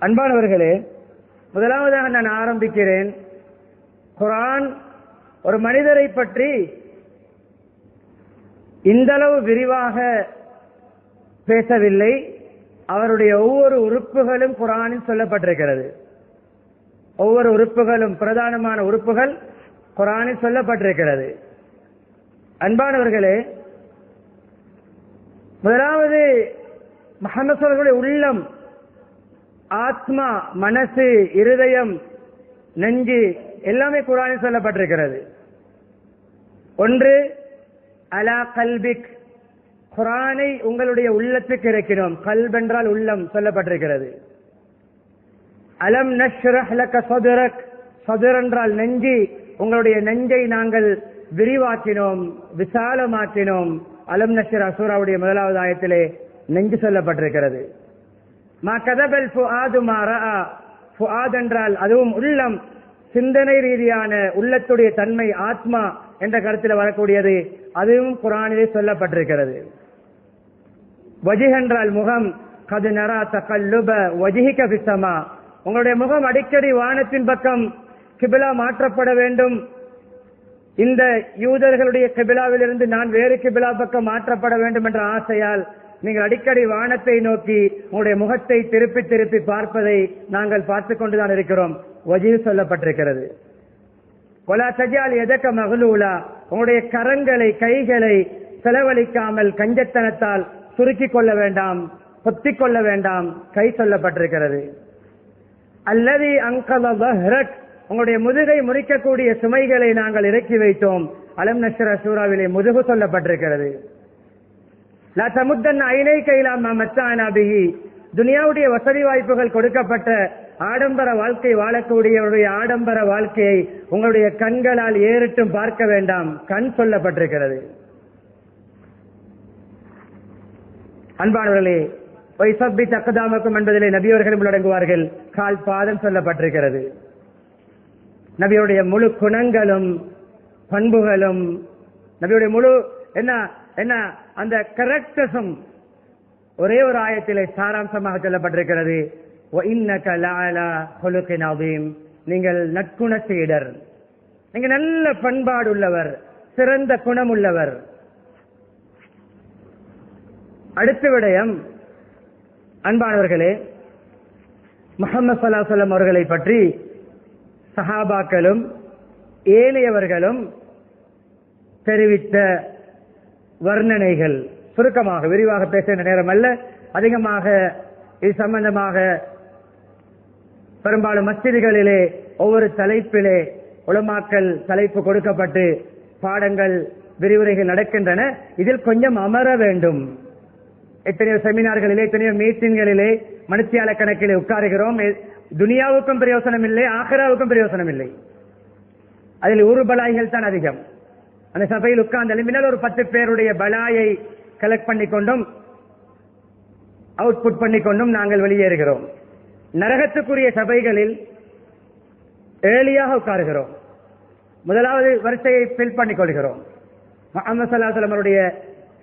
அன்பானவர்களே முதலாவதாக நான் ஆரம்பிக்கிறேன். குரான் ஒரு மனிதரை பற்றி இந்தளவு விரிவாக பேசவில்லை. அவருடைய ஒவ்வொரு உறுப்புகளும் குரானில் சொல்லப்பட்டிருக்கிறது. ஒவ்வொரு உறுப்புகளும் பிரதானமான உறுப்புகள் குரானில் சொல்லப்பட்டிருக்கிறது. அன்பானவர்களே முதலாவது முகமது உள்ளம் ஆத்மா மனசு இருதயம் நெஞ்சு எல்லாமே குரானில் சொல்லப்பட்டிருக்கிறது. ஒன்று அலா கல்பிக். குரானை உங்களுடைய உள்ளத்துக்கு இறக்கினோம் கல்ப் என்றால் உள்ளம் சொல்லப்பட்டிருக்கிறது. அலம் நஷ்ரஹ் சதுரக். சதுர் என்றால் நெஞ்சி. உங்களுடைய நெஞ்சை நாங்கள் விரிவாக்கினோம் விசாலமாக்கினோம். அலம் நஷ்ர சூராவுடைய முதலாவது ஆயத்திலே நெஞ்சு சொல்லப்பட்டிருக்கிறது. மா கதபல் ஃபுஆது மா ரஆ. ஃபுஆத் என்றால் அதுவும் உள்ளம் சிந்தனை ரீதியான உள்ளத்துடைய தன்மை ஆத்மா என்ற கருத்தில் வரக்கூடியது. அதுவும் குரானிலே சொல்லப்பட்டிருக்கிறது. வஜிஹ் என்றால் முகம். கது நரா தகல்லுப வஜிஹிக பிசமா உங்களுடைய முகம் அடிக்கடி வானத்தின் பக்கம் கிபிலா மாற்றப்பட வேண்டும். இந்த யூதர்களுடைய கிபிலாவிலிருந்து நான் வேறு கிபிலா பக்கம் மாற்றப்பட வேண்டும் என்ற ஆசையால் நீங்கள் அடிக்கடி வானத்தை நோக்கி உங்களுடைய முகத்தை திருப்பி திருப்பி பார்ப்பதை நாங்கள் பார்த்து கொண்டுதான் இருக்கிறோம். வஜில் சொல்லப்பட்டிருக்கிறது. கொலா சஜால் எதக்க மகளூலா உங்களுடைய கரங்களை கைகளை செலவழிக்காமல் கஞ்சத்தனத்தால் சுருக்கிக் கொள்ள வேண்டாம் பொத்திக் கொள்ள வேண்டாம் கை சொல்லப்பட்டிருக்கிறது. அல்லது அங்கல உங்களுடைய முதுகை முறிக்கக்கூடிய சுமைகளை நாங்கள் இறக்கி வைத்தோம். அலம் நஷ்ரா சூறாவிலே முதுகு சொல்லப்பட்டிருக்கிறது. துனியாவுடைய வசதி வாய்ப்புகள் கொடுக்கப்பட்ட ஆடம்பர வாழ்க்கை வாழக்கூடியவருடைய ஆடம்பர வாழ்க்கையை உங்களுடைய கண்களால் ஏறிட்டும் பார்க்க வேண்டாம். கண் சொல்லப்பட்டிருக்கிறது. அன்பானவர்களே வைசப்பி தக்கதாமக்கும் என்பதிலே நபியவர்கள் உள்ளடங்குவார்கள் கால் பாதம் சொல்லப்பட்டிருக்கிறது. நபியுடைய முழு குணங்களும் பண்புகளும் நபியுடைய முழு என்ன என்ன? அந்த கரெக்டசம் ஒரே ஒரு ஆயத்திலே சாராம்சமாக சொல்லப்பட்டிருக்கிறது. நீங்கள் நற்குண சீடர் நீங்க நல்ல பண்பாடு உள்ளவர் சிறந்த குணம் உள்ளவர் அடுத்த விடயம் அன்பானவர்களே முகமது சல்லாசலம் அவர்களை பற்றி சஹாபாக்களும் ஏனையவர்களும் தெரிவித்த வர்ணனைகள் சுருக்கமாக விரிவாக பேசுகிற நேரம் அல்ல. அதிகமாக இது சம்பந்தமாக பெரும்பாலும் மசிதிகளிலே ஒவ்வொரு தலைப்பிலே உலமாக்கல் தலைப்பு கொடுக்கப்பட்டு பாடங்கள் விரிவுரைகள் நடக்கின்றன. இதில் கொஞ்சம் அமர வேண்டும். எத்தனையோ செமினார்களிலே எத்தனையோ மீட்டிங்களிலே மனுஷியால கணக்கிலே உட்காருகிறோம் துனியாவுக்கும் பிரயோசனம் இல்லை ஆஹிராவுக்கும் பிரயோசனம் இல்லை. அதில் ஊர்பலாய்கள் தான் அதிகம். அந்த சபையில் உட்கார்ந்து எழுப்பினால் ஒரு பத்து பேருடைய பலாயை கலெக்ட் பண்ணி கொண்டும் அவுட்புட் பண்ணி கொண்டும் நாங்கள் வெளியேறுகிறோம். நரகத்துக்குரிய சபைகளில் ஏழியாக உட்காருகிறோம். முதலாவது வரிசையை ஃபில் பண்ணிக் கொள்கிறோம் முகமது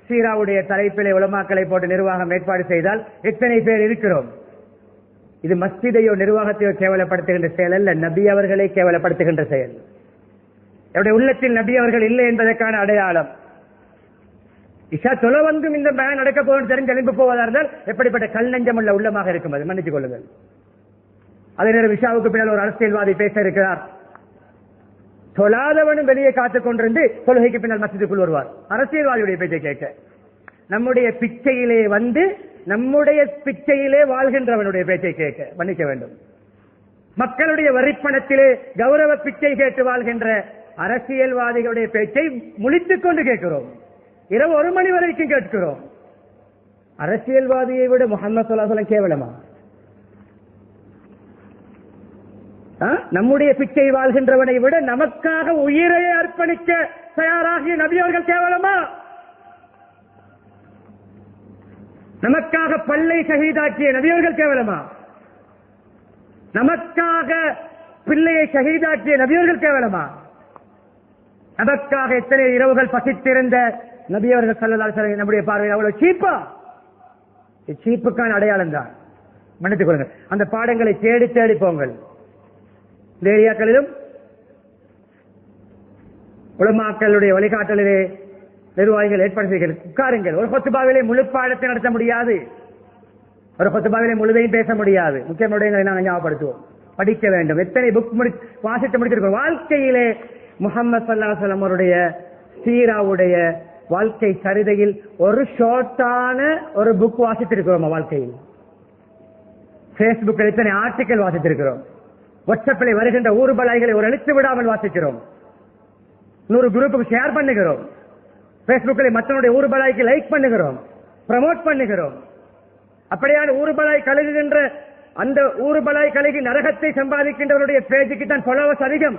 சீராவுடைய தலைப்பிலே உலமாக்களை போட்டு நிர்வாகம் ஏற்பாடு செய்தால் எத்தனை பேர் இருக்கிறோம்? இது மஸ்ஜிதையோ நிர்வாகத்தையோ கேவலப்படுத்துகின்ற செயல் அல்ல நபி அவர்களை கேவலப்படுத்துகின்ற செயல். என்னுடைய உள்ளத்தில் நபி அவர்கள் இல்லை என்பதற்கான அடையாளம். இஷா தொலை வந்தும் இந்த பேன் நடக்க போகும் தெரிஞ்சு எழுப்பி போவதா இருந்தால் எப்படிப்பட்ட கல் நெஞ்சம் உள்ள உள்ளமாக இருக்கும் அது. மன்னித்துக் கொள்ளுங்கள். அதே நேரம் விஷாவுக்கு பின்னால் ஒரு அரசியல்வாதி பேச இருக்கிறார். சொல்லாதவனும் வெளியே காத்துக் கொண்டிருந்து தொழுகைக்கு பின்னால் மசிதுக்குள் வருவார். அரசியல்வாதியுடைய பேச்சை கேட்க. நம்முடைய பிச்சையிலே வந்து நம்முடைய பிச்சையிலே வாழ்கின்றவனுடைய பேச்சை கேட்க. மன்னிக்க வேண்டும். மக்களுடைய வரிப்பணத்திலே கௌரவ பிச்சை கேட்டு வாழ்கின்ற அரசியல்வாதிகளுடைய பேச்சை முழித்துக் கொண்டு கேட்கிறோம். இரவு ஒரு மணி வரைக்கும் கேட்கிறோம். அரசியல்வாதியை விட முகமது சொல்லாசலம் கேவலமா? நம்முடைய பிச்சை வாழ்கின்றவனை விட நமக்காக உயிரை அர்ப்பணிக்க தயாராகிய நபி அவர்கள் கேவலமா? நமக்காக பல்லை ஷஹீதாக்கிய நபியவர்கள் கேவலமா? நமக்காக பிள்ளையை ஷஹீதாக்கிய நபியவர்கள் கேவலமா? நமக்காக எத்தனை இரவுகள் பசித்திருந்த நபியவர்கள் அவர்கள் அலைஹி நம்முடைய பார்வையில் அவ்வளவு சீப்பா? சீப்புக்கான அடையாளம் தான். மன்னித்துக் கொள்ளுங்கள். அந்த பாடங்களை தேடி தேடி போங்கள். இந்த ஏரியாக்களிலும் உலமாக்களுடைய வழிகாட்டலிலே நிர்வாகிகள் ஏற்பாடு செய்கிறது உட்காருங்கள். ஒரு கொத்துபாவிலே முழு பாடத்தை நடத்த முடியாது. ஒரு கொத்துபாவிலே முழுதையும் பேச முடியாது. முக்கிய விடயங்களை நாங்கள் ஞாபகப்படுத்துவோம். படிக்க வேண்டும். எத்தனை புக் முடி வாசித்து முடிச்சிருக்கோம் வாழ்க்கையிலே முகமது சல்லாஹலம் அவருடைய சீராவுடைய வாழ்க்கை சரிதையில் ஒரு ஷார்ட்டான ஒரு புக் வாசித்திருக்கிறோம் வாழ்க்கையில். பேஸ்புக்கில் இத்தனை ஆர்டிக்கல் வாசித்திருக்கிறோம். வாட்ஸ்அப்பில் வருகின்ற ஊர்பலாய்களை ஒரு எழுத்து விடாமல் வாசிக்கிறோம். நூறு குரூப்புக்கு ஷேர் பண்ணுகிறோம். பேஸ்புக்கில் மற்றவனுடைய ஊர்பலாய்க்கு லைக் பண்ணுகிறோம். ப்ரமோட் பண்ணுகிறோம். அப்படியான ஊர்பலாய் கழுகுகின்ற அந்த ஊர்பலாய் கழுகி நரகத்தை சம்பாதிக்கின்றவருடைய பேஜுக்கு தான் ஃபாலோவர்ஸ் அதிகம்.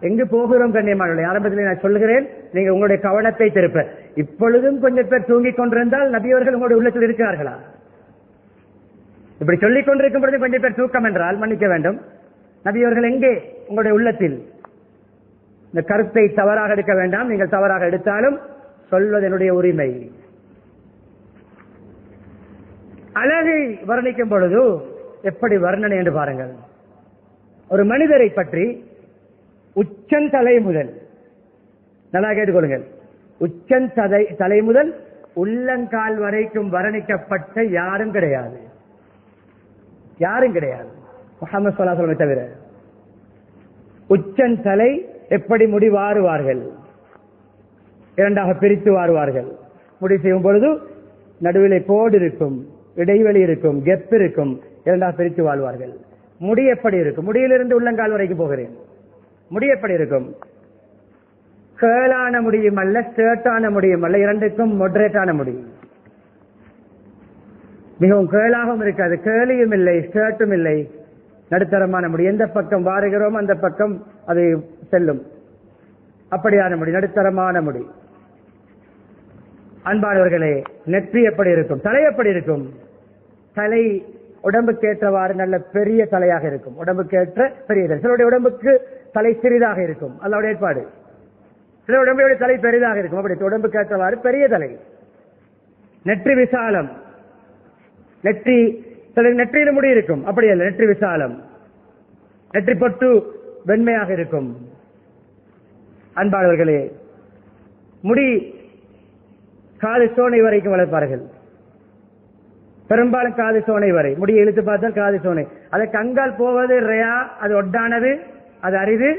எங்கு போகிறோம் கண்ணியமான ஆரம்பத்தில் நான் சொல்லுகிறேன் நீங்க உங்களுடைய கவனத்தை திருப்ப. இப்பொழுதும் கொஞ்சம் பேர் தூங்கிக் கொண்டிருந்தால் நபியவர்கள் உங்களுடைய உள்ளத்தில் இருக்கிறார்களா? இப்படி சொல்லிக் கொண்டிருக்கும் பொழுது கொஞ்சம் பேர் தூக்கம் என்றால் மன்னிக்க வேண்டும். நபியவர்கள் எங்கே? உங்களுடைய உள்ளத்தில். இந்த கருத்தை தவறாக எடுக்க வேண்டாம். நீங்கள் தவறாக எடுத்தாலும் சொல்வது என்னுடைய உரிமை. அழகை வர்ணிக்கும் பொழுது எப்படி வர்ணனை என்று பாருங்கள். ஒரு மனிதரை பற்றி உச்சந்தலை முதல். நல்லா கேட்டுக்கொள்ளுங்கள். உச்சந்தலை தலை முதல் உள்ளங்கால் வரைக்கும் வர்ணிக்கப்பட்ட யாரும் கிடையாது. யாரும் கிடையாது. முகமது சொல்லாசலமை தவிர. உச்சன் தலை எப்படி முடி வாருவார்கள்? இரண்டாக பிரித்து வாருவார்கள். முடி செய்யும் பொழுது நடுவிலே கோடு இருக்கும் இடைவெளி இருக்கும் கெப் இருக்கும். இரண்டாக பிரித்து வாழ்வார்கள் முடி எப்படி இருக்கும்? முடியிலிருந்து உள்ளங்கால் வரைக்கும் போகிறேன். முடி எப்படி இருக்கும்? கேளான முடியும் அல்ல ஸ்டேட்டான முடியும் அல்ல இரண்டுக்கும் மொடரேட்டான முடியும் மிகவும் கேளாகவும் இருக்காது. கேளியும் இல்லை ஸ்டேட்டும் இல்லை. நடுத்தரமான முடி. எந்த பக்கம் வாருகிறோம் அந்த பக்கம் அது செல்லும். அப்படியான முடி நடுத்தரமான முடி. அன்பானவர்களே நெற்றி எப்படி இருக்கும்? தலை எப்படி இருக்கும்? தலை உடம்புக்கு ஏற்றவாறு நல்ல பெரிய தலையாக இருக்கும். உடம்புக்கு ஏற்ற பெரிய சிலருடைய உடம்புக்கு தலை சிறிதாக இருக்கும். அதோட ஏற்பாடு. சில உடம்புடைய தலை பெரிதாக இருக்கும். அப்படி உடம்புக்கு ஏற்றவாறு பெரிய தலை. நெற்றி விசாலம். நெற்றி சில நெற்றியில முடி இருக்கும். அப்படி அல்ல நெற்றி விசாலம். நெற்றி பொட்டு வெண்மையாக இருக்கும். அன்பாளர்களே முடி காது சோனை வரைக்கும் வளர்ப்பார்கள். பெரும்பாலும் காது சோனை வரை. முடியை இழுத்து பார்த்தால் காது சோனை. அதை கங்கால் போவது ரயா அது ஒட்டானது. அது அறிவு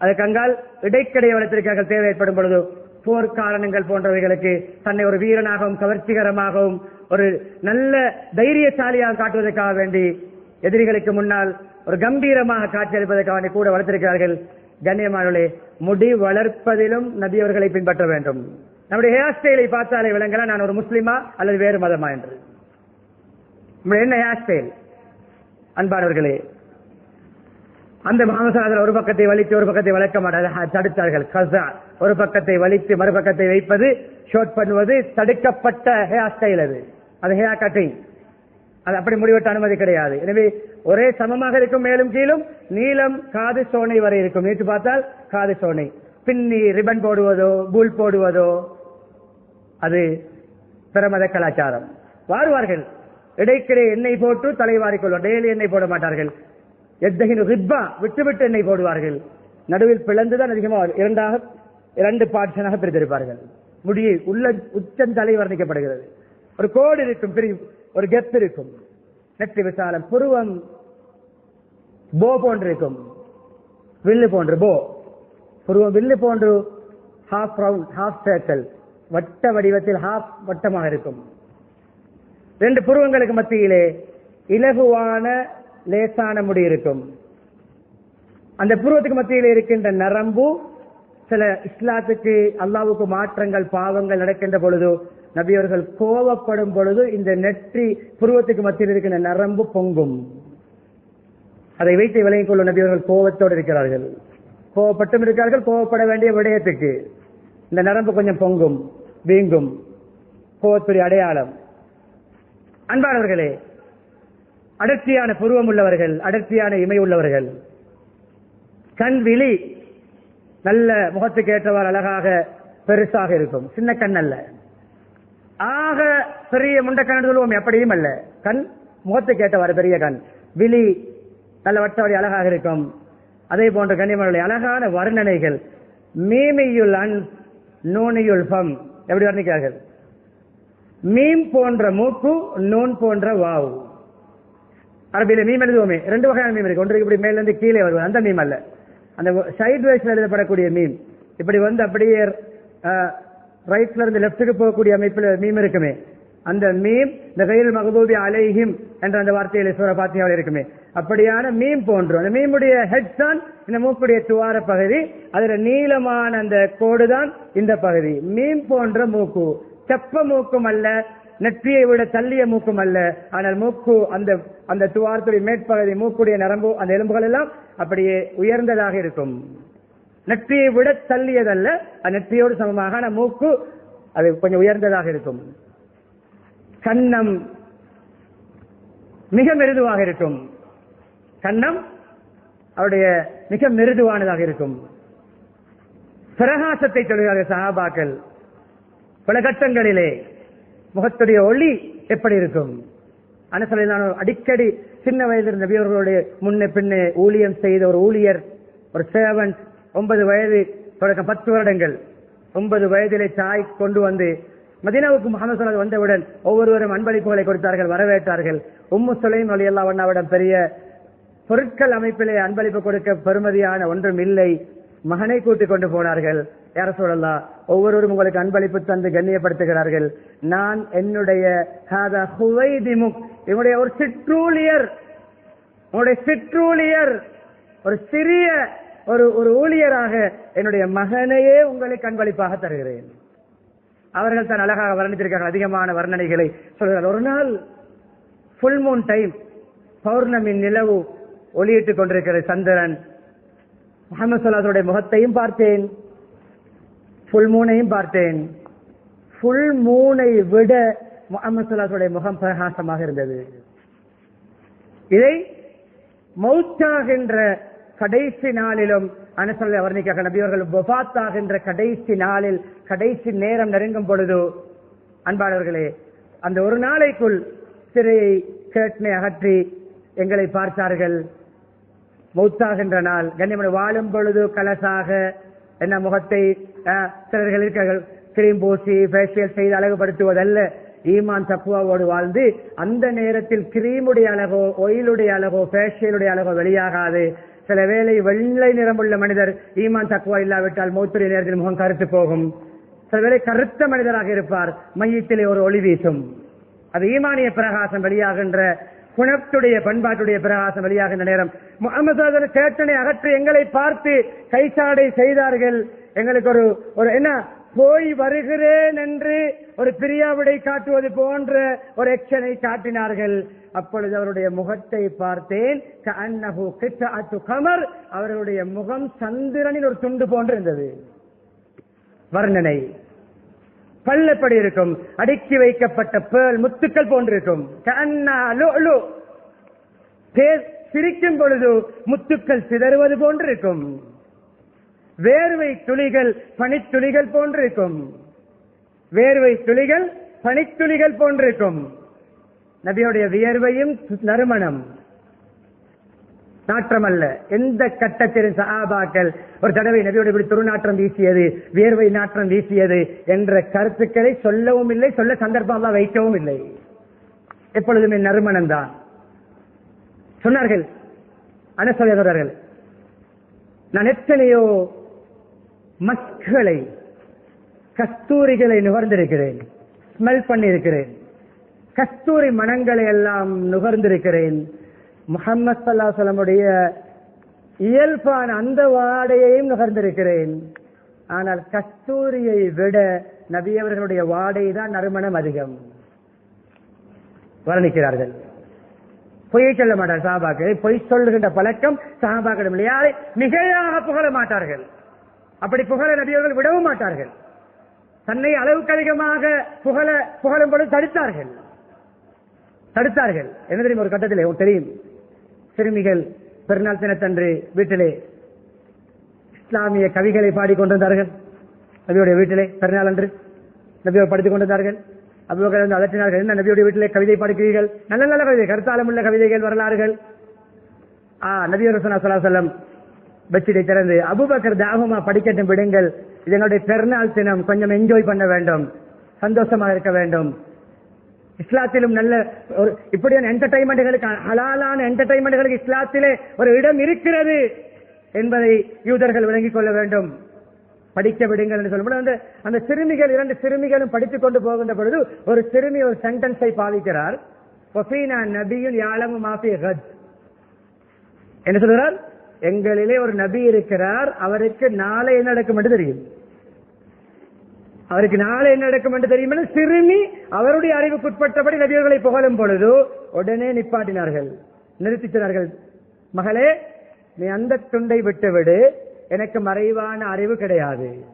அது கங்கால் இடைக்கடை வளர்த்திருக்கார்கள் தேவை ஏற்படும் பொழுது போர் காரணங்கள் போன்றவைகளுக்கு தன்னை ஒரு வீரனாகவும் கவர்ச்சிகரமாகவும் ஒரு நல்ல தைரியசாலியாக காட்டுவதற்காக வேண்டி எதிரிகளுக்கு முன்னால் ஒரு கம்பீரமாக காட்சியளிப்பதற்காக கூட வளர்த்திருக்கிறார்கள். கண்ணியமானே முடி வளர்ப்பதிலும் நபியவர்களை பின்பற்ற வேண்டும். நம்முடைய ஹேர் ஸ்டைலை பார்த்தாலே விளங்கலாம். நான் ஒரு முஸ்லீமா அல்லது வேறு மதமா என்று. என்ன ஹேர் ஸ்டைல் அன்பானவர்களே அந்த மாமசாதர் ஒரு பக்கத்தை வலித்து ஒரு பக்கத்தை வளர்க்க மாட்டார்கள் தடுத்தார்கள். கசா. ஒரு பக்கத்தை வலித்து மறுபக்கத்தை வைப்பது ஷோட் பண்ணுவது தடுக்கப்பட்ட ஹேர் ஸ்டைல் அது. அது ஹேர் கட்டிங் அது அப்படி முடிவெட்ட அனுமதி கிடையாது. எனவே ஒரே சமமாக இருக்கும் மேலும் கீழும் நீளம் காது சோனை வரை இருக்கும். நேற்று பார்த்தால் காது சோனை. பின்னி ரிபன் போடுவதோ பூல் போடுவதோ அது பிரமத கலாச்சாரம். வாருவார்கள். இடைக்கிடையே எண்ணெய் போட்டு தலைவாரிக்கொள்வார் டெய்லி எண்ணெய் போட மாட்டார்கள். எத்தகின் ரிப்பா விட்டு விட்டு எண்ணெய் போடுவார்கள். நடுவில் பிளந்துதான் அதிகமாக இரண்டாக இரண்டு பார்ட்ஸனாக பிரித்திருப்பார்கள் முடியை உள்ள உச்சந்தலை வர்ணிக்கப்படுகிறது. ஒரு கோடு இருக்கும் பிரி ஒரு கெப் இருக்கும். நெற்றி விசாலம் புருவம் போ போன்று இருக்கும். வில்லு போன்று போ புருவம் வில்லு போன்று ஹாஃப் ரவுண்ட் ஹாஃப் சர்க்கிள் வட்ட வடிவத்தில் ஹாஃப் வட்டமாக இருக்கும். ரெண்டு புருவங்களுக்கு மத்தியிலே இலகுவான லேசான முடி இருக்கும். அந்த புருவத்துக்கு மத்தியில் இருக்கின்ற நரம்பு சில இஸ்லாத்துக்கு அல்லாவுக்கு மாற்றங்கள் பாவங்கள் நடக்கின்ற பொழுது நபியவர்கள் கோவப்படும் பொழுது இந்த நெற்றி புருவத்துக்கு மத்தியில் இருக்கின்ற நரம்பு பொங்கும். அதை வைத்து விலகிக் கொள்ளும் நபியவர்கள் கோவத்தோடு இருக்கிறார்கள். கோவப்பட்டும் இருக்கிறார்கள் கோவப்பட வேண்டிய விடயத்துக்கு. இந்த நரம்பு கொஞ்சம் பொங்கும் வீங்கும். கோவத்துடைய அடையாளம். அன்பானவர்களே அடர்த்தியான புருவம் உள்ளவர்கள் அடர்த்தியான இமை உள்ளவர்கள். கண் விழி நல்ல முகத்துக்கு ஏற்றவாறு அழகாக பெருசாக இருக்கும். சின்ன கண் அல்ல. ஆக பெரிய முண்டக்கண் சொல்லுவோம் எப்படியும் அல்ல. கண் முகத்துக்கு ஏற்றவாறு பெரிய கண். விழி நல்ல வட்டவடி அழகாக இருக்கும். அதே போன்ற கண்ணியமனுடைய அழகான வர்ணனைகள். மீமியுள் அன் நூனியுள் பம் எப்படி வர்ணிக்கிறார்கள்? மீம் போன்ற மூக்கு நூன் போன்ற வாவு. அரபியில மீம் எழுதுவோமே. ரெண்டு வகையான மீம் இருக்கு. ஒன்று இப்படி மேல இருந்து கீழே வருவது. அந்த மீம் அல்ல. அந்த சைட் வைஸ்ல எழுதப்படக்கூடிய மீம். இப்படி வந்து அப்படியே ரைட்ல இருந்து லெப்டுக்கு போகக்கூடிய அமைப்பில் மீம் இருக்குமே. அந்த மீம் இந்த கையில் மகபூபி அலைஹிம் என்ற அந்த வார்த்தையில சூர பாத்தியாவில் இருக்குமே. அப்படியான மீம் போன்றும் அந்த மீமுடைய ஹெட் தான் இந்த மூக்குடைய துவார பகுதி. அதுல நீளமான அந்த கோடு தான் இந்த பகுதி. மீன் போன்ற மூக்கு. செப்ப மூக்கும் அல்ல. நெற்றியை விட தள்ளிய மூக்கும் அல்ல. ஆனால் மூக்கு அந்த அந்த துவாரத்துடைய மேற்பகுதி மூக்குடைய நரம்பு அந்த எலும்புகள் எல்லாம் அப்படியே உயர்ந்ததாக இருக்கும். நெற்றியை விட தள்ளியதல்ல. அந்த நெற்றியோடு சமமாக ஆனா மூக்கு அது கொஞ்சம் உயர்ந்ததாக இருக்கும். கண்ணம் மிக மிருதுவாக இருக்கும். கண்ணம் அவருடைய மிக மிருதுவானதாக இருக்கும். பிரகாசத்தை சொல்கிறார்கள் சகாபாக்கள் பல கட்டங்களிலே முகத்துடைய ஒளி எப்படி இருக்கும்? அனசலை நான் அடிக்கடி சின்ன வயதில் நபியவர்களுடைய முன்ன பின்னே ஊழியம் செய்த ஒரு ஊழியர் ஒரு சேவன் ஒன்பது வயது தொடக்க பத்து வருடங்கள் ஒன்பது வயதிலே தாய் கொண்டு வந்து மதினாவுக்கு முகமது சொல்லாது வந்தவுடன் ஒவ்வொருவரும் அன்பளிப்புகளை கொடுத்தார்கள் வரவேற்றார்கள். உம்மு சொலையும் அலி அல்லா பெரிய பொருட்கள் அமைப்பிலே அன்பளிப்பு கொடுக்க பெருமதியான ஒன்றும் இல்லை. மகனை கூட்டிக் கொண்டு போனார்கள். யார சொல்லலாம் ஒவ்வொருவரும் உங்களுக்கு அன்பளிப்பு தந்து கண்ணியப்படுத்துகிறார்கள். நான் என்னுடைய இவனுடைய ஒரு சிற்றூழியர். உங்களுடைய சிற்றூழியர். ஒரு சிறிய ஒரு ஒரு ஊழியராக என்னுடைய மகனையே உங்களுக்கு அன்பளிப்பாக தருகிறேன். அவர்கள் தான் அழகாக வர்ணித்திருக்கிறார்கள். அதிகமான வர்ணனைகளை சொல்கிறார்கள். ஒரு நாள் ஃபுல் மூன் டைம் பௌர்ணமி நிலவு ஒளியிட்டுக் கொண்டிருக்கிற சந்திரன் முகமது சொல்லாதுடைய முகத்தையும் பார்த்தேன். புல் மூனையும் பார்த்தேன். புல் மூனை விட முகமது சொல்லாதுடைய முகம் பிரகாசமாக இருந்தது. இதை மௌத்தாகின்ற கடைசி நாளிலும் அனுசல்ல வர்ணிக்க நபியவர்கள் பொபாத்தாகின்ற கடைசி நாளில் கடைசி நேரம் நெருங்கும் பொழுது அன்பாளர்களே அந்த ஒரு நாளைக்குள் சிறையை கேட்டனை அகற்றி எங்களை பார்த்தார்கள். மௌத்தாகின்ற நாள். கண்ணியமனை வாழும் பொழுது கலசாக என்ன முகத்தை சிலர்கள் இருக்கிறார்கள் கிரீம் பூசி ஃபேஷியல் செய்து அழகுபடுத்துவதல்ல. ஈமான் தப்புவாவோடு வாழ்ந்து அந்த நேரத்தில் கிரீமுடைய அழகோ ஒயிலுடைய அழகோ பேஷியலுடைய அழகோ வெளியாகாது. சில வேளை வெள்ளை நிறமுள்ள மனிதர் ஈமான் தக்குவா இல்லாவிட்டால் மௌத்துடைய நேரத்தில் முகம் கருத்து போகும். சில வேளை கருத்த மனிதராக இருப்பார். மையத்திலே ஒரு ஒளி வீசும். அது ஈமானிய பிரகாசம் வெளியாகின்ற குணத்துடைய பண்பாட்டுடைய பிரகாசம் வெளியாகின்ற நேரம். முகமது கேட்டனை அகற்றி எங்களை பார்த்து கைச்சாடை செய்தார்கள். எங்களுக்கு ஒரு ஒரு என்ன போய் வருகிறேன் என்று ஒரு பிரியாவிடை காட்டுவது போன்ற ஒரு எக்ஷனை காட்டினார்கள். அப்பொழுது அவருடைய முகத்தை பார்த்தேன். கமர். அவர்களுடைய முகம் சந்திரனின் ஒரு துண்டு போன்று இருந்தது வர்ணனை. பள்ளப்படி இருக்கும் அடுக்கி வைக்கப்பட்ட பேல் முத்துக்கள் போன்றிருக்கும். சிரிக்கும் பொழுது முத்துக்கள் சிதறுவது போன்றிருக்கும். வேர்வை துளிகள் பனித்துளிகள் போன்றிருக்கும். வேர்வை துளிகள் பனித்துளிகள் போன்றிருக்கும். நபியுடைய வியர்வையும் நறுமணம். நாற்றம் அல்ல எந்த கட்டத்திலும் சஹாபாக்கள் ஒரு தடவை நபியோட இப்படி துருநாற்றம் வீசியது வியர்வை நாற்றம் வீசியது என்ற கருத்துக்களை சொல்லவும் இல்லை சொல்ல சந்தர்ப்பம் வைக்கவும் இல்லை. எப்பொழுதுமே நறுமணம் தான். சொன்னார்கள் அனசோதரர்கள் நான் எத்தனையோ மஸ்களை கஸ்தூரிகளை நுகர்ந்திருக்கிறேன் ஸ்மெல் பண்ணியிருக்கிறேன் கஸ்தூரி மனங்களை எல்லாம் நுகர்ந்திருக்கிறேன் முகமது சல்லாசலமுடைய இயல்பான அந்த வாடையையும் நுகர்ந்திருக்கிறேன். ஆனால் கஸ்தூரியை விட நபியவர்களுடைய வாடை தான் நறுமணம் அதிகம். வர்ணிக்கிறார்கள். பொய் சொல்ல மாட்டார் சாபாக்கள் பொய் சொல்லுகின்ற பழக்கம் சாபாக்களிடம் யாரை? மிகையாக புகழ மாட்டார்கள். அப்படி புகழ நபியவர்கள் விடவும் மாட்டார்கள். தன்னை அளவுக்கு அதிகமாக புகழ புகழும் பொழுது தடுத்தார்கள். தடுத்தார்கள். என்ன தெரியும் ஒரு கட்டத்தில்? தெரியும். சிறுமிகள் பெருநாள் தினத்தன்று வீட்டிலே இஸ்லாமிய கவிகளை பாடிக்கொண்டிருந்தார்கள் நபியுடைய வீட்டிலே பெருநாள் அன்று நபியோடு படித்துக் கொண்டிருந்தார்கள். அபுபக்கர் வந்து அதட்டினார்கள் என்ன நபியுடைய வீட்டிலே கவிதை படிக்கிறீர்கள் நல்ல நல்ல கவிதை கருத்தாலம் உள்ள கவிதைகள் வரலாறுகள். ஆ நபியர் சொல்லம் பெட்ஷீட்டை திறந்து அபுபக்கர் தாகமா படிக்கட்டும் விடுங்கள். இதனுடைய பெருநாள் தினம். கொஞ்சம் என்ஜாய் பண்ண வேண்டும். சந்தோஷமாக இருக்க வேண்டும். இஸ்லாத்திலும் நல்ல ஒரு இப்படியான என்டர்டைன்மெண்ட்களுக்கு ஹலாலான என்டர்டைன்மெண்ட்களுக்கு இஸ்லாத்திலே ஒரு இடம் இருக்கிறது என்பதை யூதர்கள் விளங்கிக் கொள்ள வேண்டும். படிக்க விடுங்கள் என்று சொல்லும்போது அந்த அந்த சிறுமிகள் இரண்டு சிறுமிகளும் படித்துக் கொண்டு போகின்ற பொழுது ஒரு சிறுமி ஒரு சென்டென்ஸை பாவிக்கிறார் நபியும் யாழமும் மாஃபி கத் என்ன சொல்கிறார்? எங்களிலே ஒரு நபி இருக்கிறார் அவருக்கு நாளை என்ன நடக்கும் என்று தெரியும். அவருக்கு நாளை என்ன நடக்கும் என்று தெரியுமா சிறுமி அவருடைய அறிவுக்குட்பட்டபடி நபியர்களை புகழும் பொழுது உடனே நிப்பாட்டினார்கள். நிறுத்திச் மகளே நீ அந்த துண்டை விட்டுவிடு. எனக்கு மறைவான அறிவு கிடையாது.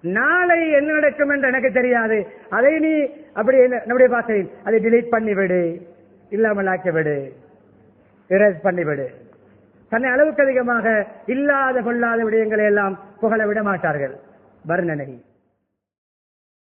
நாளை என்ன நடக்கும் என்று எனக்கு தெரியாது. அதை நீ அப்படி என்ன- நம்முடைய பாசை அதை டிலீட் பண்ணிவிடு. இல்லாமல் ஆக்கிவிடு. erase பண்ணிவிடு. தன்னை அளவுக்கு அதிகமாக இல்லாத கொள்ளாத விடயங்களை எல்லாம் புகழ விட மாட்டார்கள். வர்ணனை.